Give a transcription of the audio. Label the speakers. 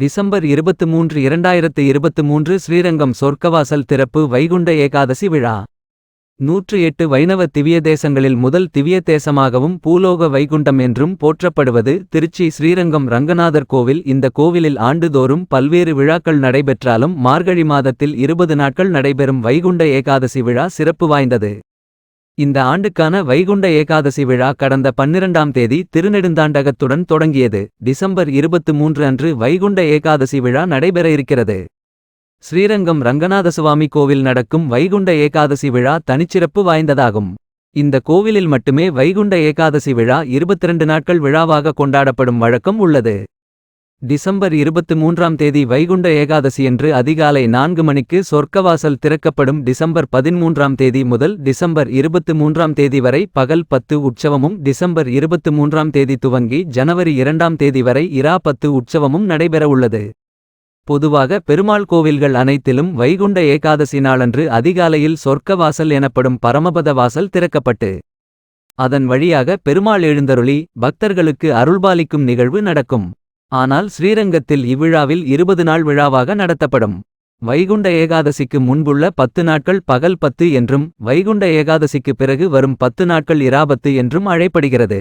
Speaker 1: December இருபத்து மூன்று இரண்டாயிரத்து இருபத்து மூன்று ஸ்ரீரங்கம் சொர்க்கவாசல் திறப்பு வைகுண்ட ஏகாதசி விழா. நூற்று எட்டு வைணவ திவ்ய தேசங்களில் முதல் திவ்ய தேசமாகவும் பூலோக வைகுண்டம் என்றும் போற்றப்படுவது திருச்சி ஸ்ரீரங்கம் ரங்கநாதர் கோவில். இந்த கோவிலில் ஆண்டுதோறும் பல்வேறு விழாக்கள் நடைபெற்றாலும் மார்கழி மாதத்தில் இருபது நாட்கள் நடைபெறும் வைகுண்ட ஏகாதசி விழா சிறப்பு வாய்ந்தது. இந்த ஆண்டுக்கான வைகுண்ட ஏகாதசி விழா கடந்த பன்னிரண்டாம் தேதி திருநெடுந்தாண்டகத்துடன் தொடங்கியது. டிசம்பர் இருபத்து மூன்று அன்று வைகுண்ட ஏகாதசி விழா நடைபெற இருக்கிறது. ஸ்ரீரங்கம் ரங்கநாதசுவாமி கோவில் நடக்கும் வைகுண்ட ஏகாதசி விழா தனிச்சிறப்பு வாய்ந்ததாகும். இந்த கோவிலில் மட்டுமே வைகுண்ட ஏகாதசி விழா 22 நாட்கள் விழாவாக கொண்டாடப்படும் வழக்கம் உள்ளது. டிசம்பர் இருபத்து மூன்றாம் தேதி வைகுண்ட ஏகாதசியன்று அதிகாலை நான்கு மணிக்கு சொர்க்கவாசல் திறக்கப்படும் டிசம்பர் பதிமூன்றாம் தேதி முதல் டிசம்பர் இருபத்து மூன்றாம் தேதி வரை பகல் பத்து உற்சவமும் டிசம்பர் இருபத்து மூன்றாம் தேதி துவங்கி ஜனவரி இரண்டாம் தேதி வரை இரா பத்து உற்சவமும் நடைபெறவுள்ளது. பொதுவாக பெருமாள் கோவில்கள் அனைத்திலும் வைகுண்ட ஏகாதசி நாளன்று அதிகாலையில் சொர்க்கவாசல் எனப்படும் பரமபத வாசல் திறக்கப்பட்டு அதன் வழியாக பெருமாள் எழுந்தருளி பக்தர்களுக்கு அருள்பாலிக்கும் நிகழ்வு நடக்கும். ஆனால் ஸ்ரீரங்கத்தில் இவ்விழாவில் இருபது நாள் விழாவாக நடத்தப்படும். வைகுண்ட ஏகாதசிக்கு முன்புள்ள பத்து நாட்கள் பகல் பத்து என்றும் வைகுண்ட ஏகாதசிக்கு பிறகு வரும் பத்து நாட்கள் இராபத்து என்றும் அழைப்படுகிறது.